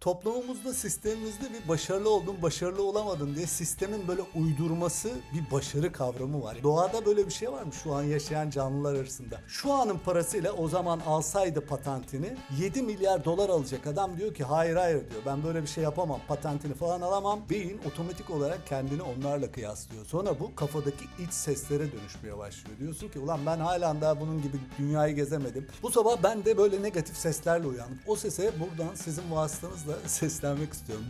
Toplumumuzda, sistemimizde bir başarılı oldun, başarılı olamadın diye sistemin böyle uydurması bir başarı kavramı var. Doğada böyle bir şey var mı şu an yaşayan canlılar arasında? Şu anın parasıyla o zaman alsaydı patentini 7 milyar dolar alacak adam diyor ki hayır hayır diyor ben böyle bir şey yapamam patentini falan alamam. Beyin otomatik olarak kendini onlarla kıyaslıyor. Sonra bu kafadaki iç seslere dönüşmeye başlıyor. Diyorsun ki ulan ben hala daha bunun gibi dünyayı gezemedim. Bu sabah ben de böyle negatif seslerle uyandım. O sese buradan sizin vasıtanızla seslenmek istiyorum.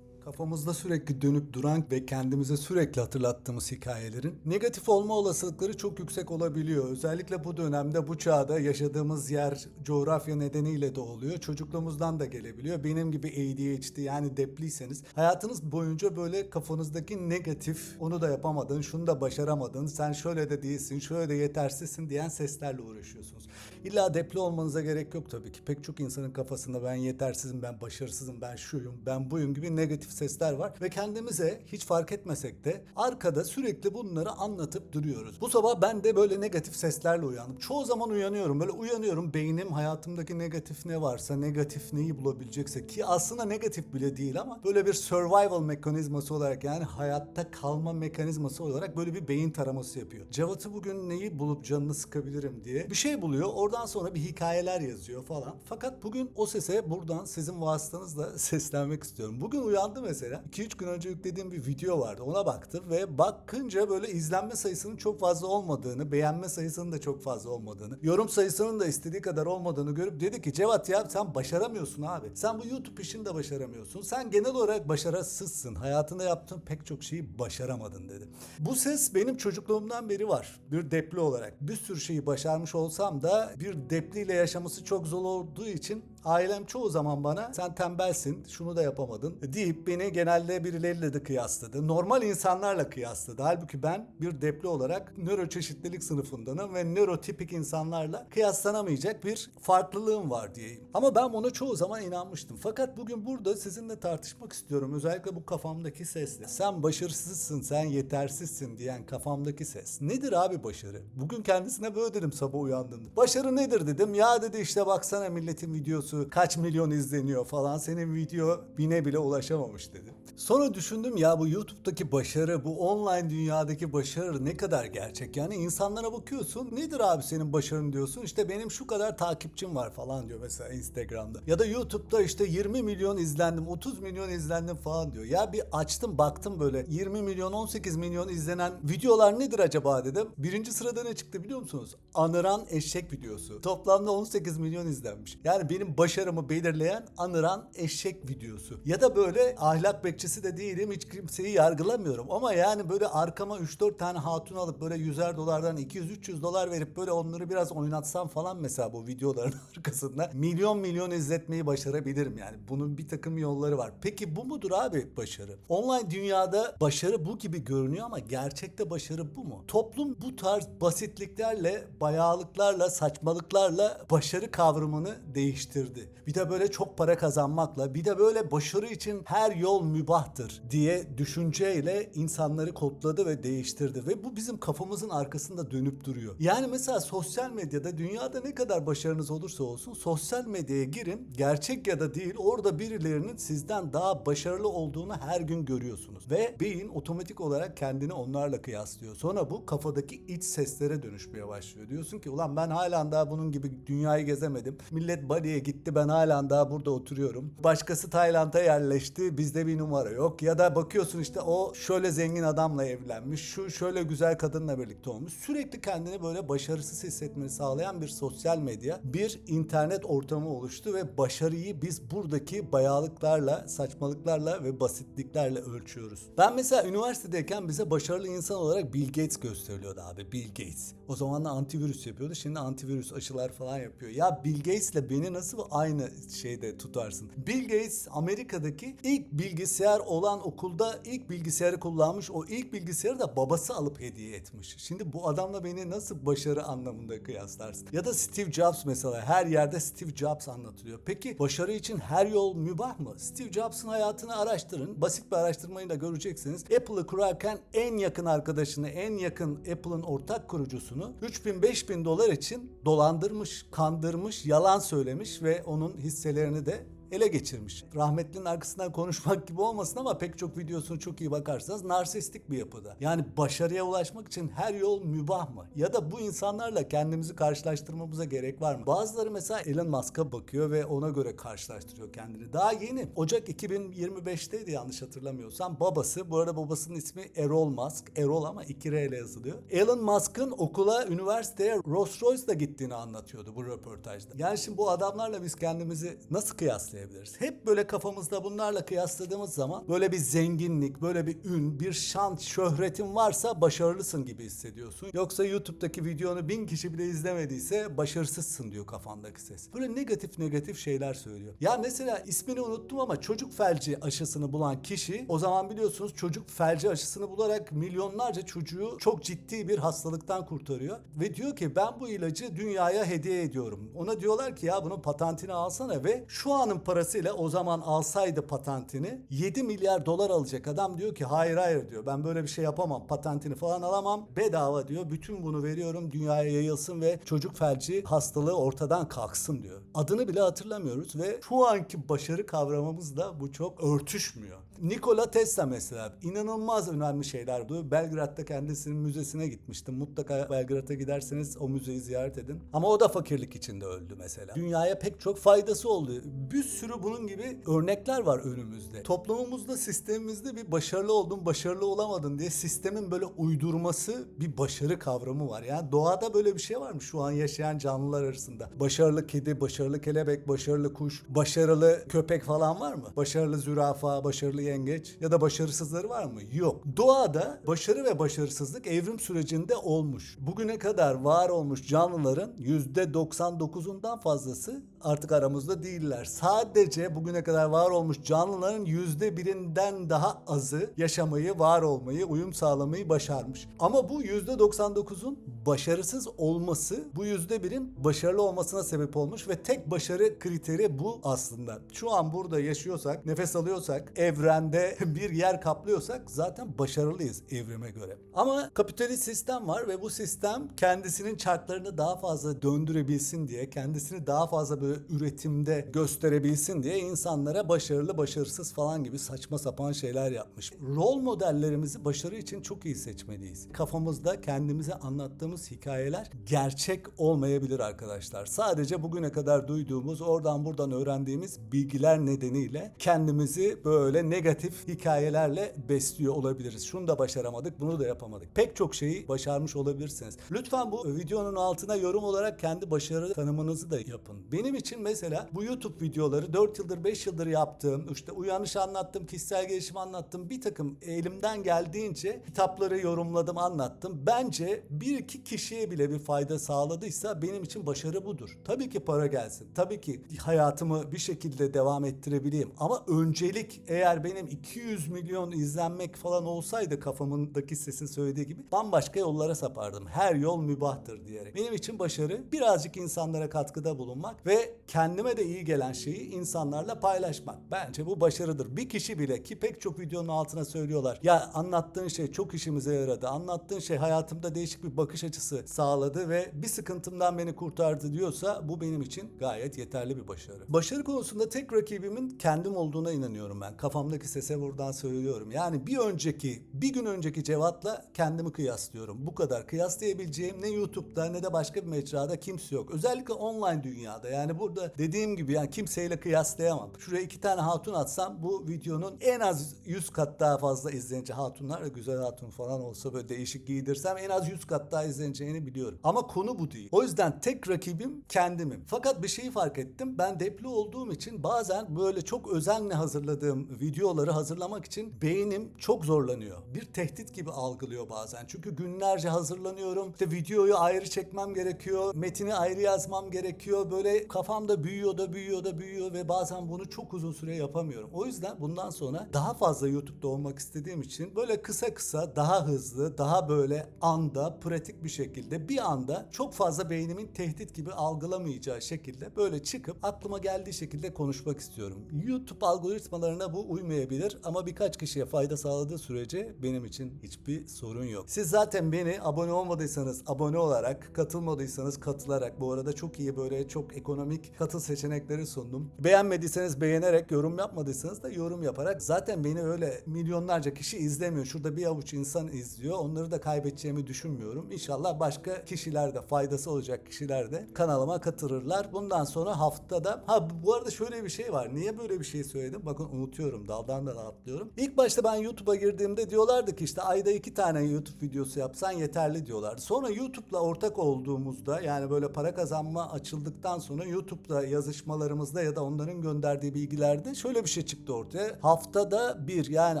Kafamızda sürekli dönüp duran ve kendimize sürekli hatırlattığımız hikayelerin negatif olma olasılıkları çok yüksek olabiliyor. Özellikle bu dönemde, bu çağda yaşadığımız yer, coğrafya nedeniyle de oluyor. Çocukluğumuzdan da gelebiliyor. Benim gibi ADHD yani depliyseniz hayatınız boyunca böyle kafanızdaki negatif, onu da yapamadın, şunu da başaramadın, sen şöyle de değilsin, şöyle de yetersizsin diyen seslerle uğraşıyorsunuz. İlla depli olmanıza gerek yok tabii ki. Pek çok insanın kafasında ben yetersizim, ben başarısızım, ben şuyum, ben buyum gibi negatif sesler var. Ve kendimize hiç fark etmesek de arkada sürekli bunları anlatıp duruyoruz. Bu sabah ben de böyle negatif seslerle uyandım. Çoğu zaman uyanıyorum. Böyle uyanıyorum. Beynim hayatımdaki negatif ne varsa, negatif neyi bulabilecekse ki aslında negatif bile değil ama böyle bir survival mekanizması olarak yani hayatta kalma mekanizması olarak böyle bir beyin taraması yapıyor. Cevat'ı bugün neyi bulup canını sıkabilirim diye bir şey buluyor. Oradan sonra bir hikayeler yazıyor falan. Fakat bugün o sese buradan sizin vasıtanızla seslenmek istiyorum. Bugün uyandı mesela. 2-3 gün önce yüklediğim bir video vardı. Ona baktım ve bakınca böyle izlenme sayısının çok fazla olmadığını, beğenme sayısının da çok fazla olmadığını, yorum sayısının da istediği kadar olmadığını görüp dedi ki Cevat ya sen başaramıyorsun abi. Sen bu YouTube işini de başaramıyorsun. Sen genel olarak başarısızsın. Hayatında yaptığın pek çok şeyi başaramadın dedi. Bu ses benim çocukluğumdan beri var. Bir depli olarak. Bir sürü şeyi başarmış olsam da bir depliyle yaşaması çok zor olduğu için ailem çoğu zaman bana sen tembelsin, şunu da yapamadın deyip beni genelde birileriyle de kıyasladı. Normal insanlarla kıyasladı. Halbuki ben bir depli olarak nöroçeşitlilik sınıfındanım ve nörotipik insanlarla kıyaslanamayacak bir farklılığım var diyeyim. Ama ben buna çoğu zaman inanmıştım. Fakat bugün burada sizinle tartışmak istiyorum. Özellikle bu kafamdaki sesle. Sen başarısızsın, sen yetersizsin diyen kafamdaki ses. Nedir abi başarı? Bugün kendisine böyle dedim sabah uyandığımda. Başarı nedir dedim. Ya dedi işte baksana milletin videosu kaç milyon izleniyor falan. Senin video bine bile ulaşamamış dedi. Sonra düşündüm ya bu YouTube'daki başarı, bu online dünyadaki başarı ne kadar gerçek? Yani insanlara bakıyorsun nedir abi senin başarın diyorsun. İşte benim şu kadar takipçim var falan diyor mesela Instagram'da. Ya da YouTube'da işte 20 milyon izlendim, 30 milyon izlendim falan diyor. Ya bir açtım baktım böyle 20 milyon, 18 milyon izlenen videolar nedir acaba dedim. Birinci sırada ne çıktı biliyor musunuz? Anıran eşek videosu. Toplamda 18 milyon izlenmiş. Yani benim başarımı belirleyen anıran eşek videosu. Ya da böyle ahlak bekçisi de değilim hiç kimseyi yargılamıyorum. Ama yani böyle arkama 3-4 tane hatun alıp böyle 100'er dolardan 200-300 dolar verip böyle onları biraz oynatsam falan mesela bu videoların arkasında milyon milyon izletmeyi başarabilirim yani. Bunun bir takım yolları var. Peki bu mudur abi başarı? Online dünyada başarı bu gibi görünüyor ama gerçekte başarı bu mu? Toplum bu tarz basitliklerle, bayağılıklarla, saçmalıklarla başarı kavramını değiştirdi. Bir de böyle çok para kazanmakla, bir de böyle başarı için her yol mübahtır diye düşünceyle insanları kodladı ve değiştirdi ve bu bizim kafamızın arkasında dönüp duruyor. Yani mesela sosyal medyada dünyada ne kadar başarınız olursa olsun sosyal medyaya girin gerçek ya da değil orada birilerinin sizden daha başarılı olduğunu her gün görüyorsunuz. Ve beyin otomatik olarak kendini onlarla kıyaslıyor. Sonra bu kafadaki iç seslere dönüşmeye başlıyor. Diyorsun ki ulan ben halen daha bunun gibi dünyayı gezemedim. Millet Bali'ye gitti ben halen daha burada oturuyorum. Başkası Tayland'a yerleşti bizde bir numara yok. Ya da bakıyorsun işte o şöyle zengin adamla evlenmiş. Şu şöyle güzel kadınla birlikte olmuş. Sürekli kendini böyle başarısız hissetmeni sağlayan bir sosyal medya, bir internet ortamı oluştu ve başarıyı biz buradaki bayağılıklarla, saçmalıklarla ve basitliklerle ölçüyoruz. Ben mesela üniversitedeyken bize başarılı insan olarak Bill Gates gösteriliyordu abi. Bill Gates. O zaman da antivirüs yapıyordu. Şimdi antivirüs aşılar falan yapıyor. Ya Bill Gates'le beni nasıl aynı şeyde tutarsın. Bill Gates Amerika'daki ilk bilgisayar olan okulda ilk bilgisayarı kullanmış. O ilk bilgisayarı da babası alıp hediye etmiş. Şimdi bu adamla beni nasıl başarı anlamında kıyaslarsın? Ya da Steve Jobs mesela her yerde Steve Jobs anlatılıyor. Peki başarı için her yol mübah mı? Steve Jobs'ın hayatını araştırın. Basit bir araştırmayı da göreceksiniz. Apple'ı kurarken en yakın arkadaşını, en yakın Apple'ın ortak kurucusunu 3000-5000 dolar için dolandırmış, kandırmış, yalan söylemiş ve onun hisselerini de ele geçirmiş. Rahmetlinin arkasından konuşmak gibi olmasın ama pek çok videosunu çok iyi bakarsanız narsistik bir yapıda. Yani başarıya ulaşmak için her yol mübah mı? Ya da bu insanlarla kendimizi karşılaştırmamıza gerek var mı? Bazıları mesela Elon Musk'a bakıyor ve ona göre karşılaştırıyor kendini. Daha yeni Ocak 2025'teydi yanlış hatırlamıyorsam. Babası, bu arada babasının ismi Errol Musk. Errol ama 2 R ile yazılıyor. Elon Musk'ın okula, üniversiteye Rolls Royce'la gittiğini anlatıyordu bu röportajda. Yani şimdi bu adamlarla biz kendimizi nasıl kıyaslayabiliriz? Hep böyle kafamızda bunlarla kıyasladığımız zaman böyle bir zenginlik, böyle bir ün, bir şan, şöhretin varsa başarılısın gibi hissediyorsun. Yoksa YouTube'daki videonu bin kişi bile izlemediyse başarısızsın diyor kafandaki ses. Böyle negatif negatif şeyler söylüyor. Ya mesela ismini unuttum ama çocuk felci aşısını bulan kişi o zaman biliyorsunuz çocuk felci aşısını bularak milyonlarca çocuğu çok ciddi bir hastalıktan kurtarıyor. Ve diyor ki ben bu ilacı dünyaya hediye ediyorum. Ona diyorlar ki ya bunun patentini alsana ve şu anın parasıyla o zaman alsaydı patentini 7 milyar dolar alacak adam diyor ki hayır hayır diyor ben böyle bir şey yapamam patentini falan alamam bedava diyor bütün bunu veriyorum dünyaya yayılsın ve çocuk felci hastalığı ortadan kalksın diyor. Adını bile hatırlamıyoruz ve şu anki başarı kavramımızla bu çok örtüşmüyor. Nikola Tesla mesela inanılmaz önemli şeyler diyor. Belgrad'da kendisinin müzesine gitmiştim. Mutlaka Belgrad'a giderseniz o müzeyi ziyaret edin. Ama o da fakirlik içinde öldü mesela. Dünyaya pek çok faydası oldu. Bir sürü bunun gibi örnekler var önümüzde. Toplumumuzda, sistemimizde bir başarılı oldun, başarılı olamadın diye sistemin böyle uydurması bir başarı kavramı var. Yani doğada böyle bir şey var mı şu an yaşayan canlılar arasında? Başarılı kedi, başarılı kelebek, başarılı kuş, başarılı köpek falan var mı? Başarılı zürafa, başarılı yengeç ya da başarısızları var mı? Yok. Doğada başarı ve başarısızlık evrim sürecinde olmuş. Bugüne kadar var olmuş canlıların %99'undan fazlası artık aramızda değiller. Sadece bugüne kadar var olmuş canlıların yüzde birinden daha azı yaşamayı, var olmayı, uyum sağlamayı başarmış. Ama bu yüzde 99'un başarısız olması bu yüzde birin başarılı olmasına sebep olmuş ve tek başarı kriteri bu aslında. Şu an burada yaşıyorsak, nefes alıyorsak, evrende bir yer kaplıyorsak zaten başarılıyız evrime göre. Ama kapitalist sistem var ve bu sistem kendisinin çarklarını daha fazla döndürebilsin diye, kendisini daha fazla böyle üretimde gösterebilsin diye insanlara başarılı, başarısız falan gibi saçma sapan şeyler yapmış. Rol modellerimizi başarı için çok iyi seçmeliyiz. Kafamızda kendimize anlattığımız hikayeler gerçek olmayabilir arkadaşlar. Sadece bugüne kadar duyduğumuz, oradan buradan öğrendiğimiz bilgiler nedeniyle kendimizi böyle negatif hikayelerle besliyor olabiliriz. Şunu da başaramadık, bunu da yapamadık. Pek çok şeyi başarmış olabilirsiniz. Lütfen bu videonun altına yorum olarak kendi başarı tanımınızı da yapın. Benim için mesela bu YouTube videoları 4 yıldır 5 yıldır yaptığım, işte uyanış anlattım, kişisel gelişim anlattım. Bir takım elimden geldiğince kitapları yorumladım, anlattım. Bence bir iki kişiye bile bir fayda sağladıysa benim için başarı budur. Tabii ki para gelsin. Tabii ki hayatımı bir şekilde devam ettirebileyim. Ama öncelik eğer benim 200 milyon izlenmek falan olsaydı kafamındaki sesin söylediği gibi bambaşka yollara sapardım. Her yol mübahtır diyerek. Benim için başarı birazcık insanlara katkıda bulunmak ve kendime de iyi gelen şeyi insanlarla paylaşmak. Bence bu başarıdır. Bir kişi bile ki pek çok videonun altına söylüyorlar. Ya anlattığın şey çok işimize yaradı. Anlattığın şey hayatımda değişik bir bakış açısı sağladı ve bir sıkıntımdan beni kurtardı diyorsa bu benim için gayet yeterli bir başarı. Başarı konusunda tek rakibimin kendim olduğuna inanıyorum ben. Kafamdaki sese buradan söylüyorum. Yani bir önceki, bir gün önceki Cevat'la kendimi kıyaslıyorum. Bu kadar. Kıyaslayabileceğim ne YouTube'da ne de başka bir mecrada kimse yok. Özellikle online dünyada. Yani burada dediğim gibi yani kimseyle kıyaslayamam. Şuraya iki tane hatun atsam bu videonun en az 100 kat daha fazla izlenici hatunlar güzel hatun falan olsa böyle değişik giydirsem en az 100 kat daha izlenici izleneceğini biliyorum. Ama konu bu değil. O yüzden tek rakibim kendimim. Fakat bir şeyi fark ettim. Ben depli olduğum için bazen böyle çok özenle hazırladığım videoları hazırlamak için beynim çok zorlanıyor. Bir tehdit gibi algılıyor bazen. Çünkü günlerce hazırlanıyorum. İşte videoyu ayrı çekmem gerekiyor. Metini ayrı yazmam gerekiyor. Böyle kafamda büyüyor da büyüyor da büyüyor ve bazen bunu çok uzun süre yapamıyorum. O yüzden bundan sonra daha fazla YouTube'da olmak istediğim için böyle kısa kısa, daha hızlı, daha böyle anda, pratik bir şekilde bir anda çok fazla beynimin tehdit gibi algılamayacağı şekilde böyle çıkıp aklıma geldiği şekilde konuşmak istiyorum. YouTube algoritmalarına bu uymayabilir ama birkaç kişiye fayda sağladığı sürece benim için hiçbir sorun yok. Siz zaten beni abone olmadıysanız abone olarak, katılmadıysanız katılarak bu arada çok iyi böyle çok ekonomik katıl seçenekleri sundum. Beğenmediyseniz beğenerek, yorum yapmadıysanız da yorum yaparak zaten beni öyle milyonlarca kişi izlemiyor. Şurada bir avuç insan izliyor. Onları da kaybedeceğimi düşünmüyorum. İnşallah başka kişiler de faydası olacak kişiler de kanalıma katılırlar. Bundan sonra haftada ha bu arada şöyle bir şey var. Niye böyle bir şey söyledim? Bakın unutuyorum. Daldan da atlıyorum. İlk başta ben YouTube'a girdiğimde diyorlardı ki işte ayda iki tane YouTube videosu yapsan yeterli diyorlardı. Sonra YouTube'la ortak olduğumuzda yani böyle para kazanma açıldıktan sonra YouTube'da yazışmalarımızda ya da onların gönderdiği bilgilerde şöyle bir şey çıktı ortaya. Haftada bir yani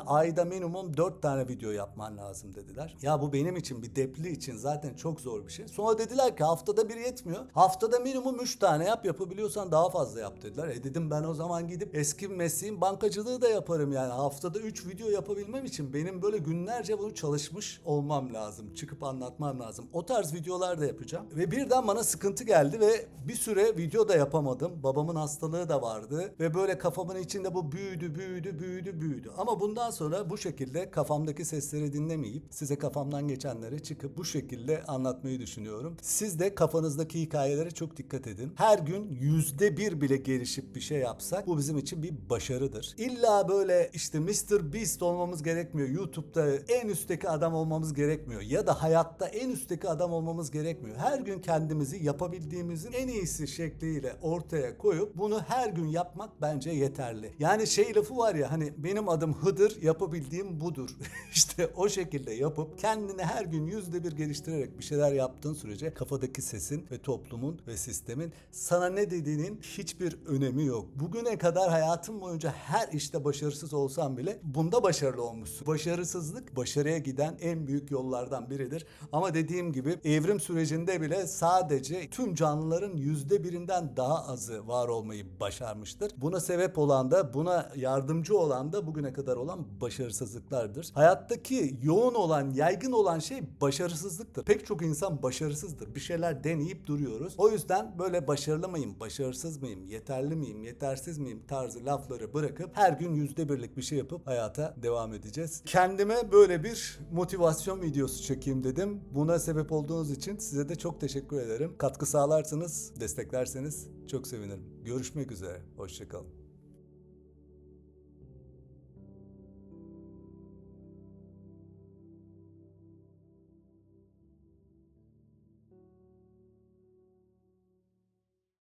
ayda minimum dört tane video yapman lazım dediler. Ya bu benim için bir depli için zaten çok zor bir şey. Sonra dediler ki haftada bir yetmiyor. Haftada minimum üç tane yap yapabiliyorsan daha fazla yap dediler. E dedim ben o zaman gidip eski mesleğim bankacılığı da yaparım yani. Haftada 3 video yapabilmem için benim böyle günlerce bunu çalışmış olmam lazım. Çıkıp anlatmam lazım. O tarz videolar da yapacağım. Ve birden bana sıkıntı geldi ve bir süre video da yapamadım. Babamın hastalığı da vardı. Ve böyle kafamın içinde bu büyüdü, büyüdü, büyüdü, büyüdü. Ama bundan sonra bu şekilde kafamdaki sesleri dinlemeyip size kafamdan geçenleri çıkıp bu şekilde anlatmayı düşünüyorum. Siz de kafanızdaki hikayelere çok dikkat edin. Her gün yüzde bir bile gelişip bir şey yapsak bu bizim için bir başarıdır. İlla böyle işte Mr. Beast olmamız gerekmiyor. YouTube'da en üstteki adam olmamız gerekmiyor. Ya da hayatta en üstteki adam olmamız gerekmiyor. Her gün kendimizi yapabildiğimizin en iyisi şekliyle ortaya koyup bunu her gün yapmak bence yeterli. Yani şey lafı var ya hani benim adım Hıdır yapabildiğim budur. işte o şekilde yapıp kendini her gün yüzde bir geliştirerek bir şeyler yaptığın sürece kafadaki sesin ve toplumun ve sistemin sana ne dediğinin hiçbir önemi yok. Bugüne kadar hayatım boyunca her işte başarısız olsam bile bunda başarılı olmuşsun. Başarısızlık başarıya giden en büyük yollardan biridir. Ama dediğim gibi evrim sürecinde bile sadece tüm canlıların yüzde birinden daha azı var olmayı başarmıştır. Buna sebep olan da buna yardımcı olan da bugüne kadar olan başarısızlıklardır. Hayattaki yoğun olan, yaygın olan şey başarısızlıktır. Pek çok insan başarısızdır. Bir şeyler deneyip duruyoruz. O yüzden böyle başarılı mıyım, başarısız mıyım, yeterli miyim, yetersiz miyim tarzı lafları bırakıp her gün yüzde birlik bir şey yapıp hayata devam edeceğiz. Kendime böyle bir motivasyon videosu çekeyim dedim. Buna sebep olduğunuz için size de çok teşekkür ederim. Katkı sağlarsanız, desteklerseniz çok sevinirim. Görüşmek üzere. Hoşçakalın.